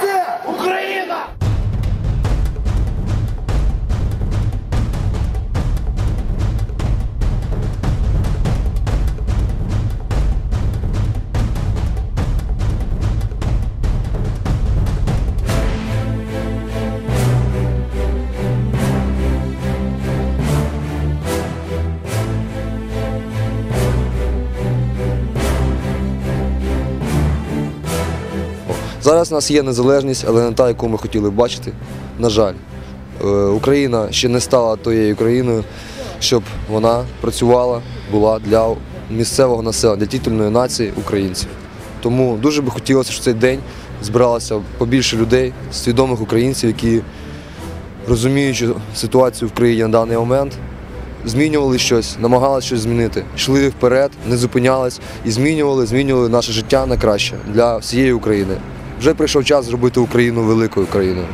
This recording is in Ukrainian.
Це Україна! Зараз у нас є незалежність, але не та, яку ми хотіли бачити. На жаль, Е, Україна ще не стала тією країною, щоб вона працювала, була для місцевого населення, для титульної нації українців. Тому дуже би хотілося, щоб цей день збиралося побільше людей, свідомих українців, які розуміючи ситуацію в країні на даний момент, змінювали щось, намагалися щось змінити, йшли вперед, не зупинялись і змінювали, змінювали наше життя на краще для всієї України. Вже прийшов час зробити Україну великою країною.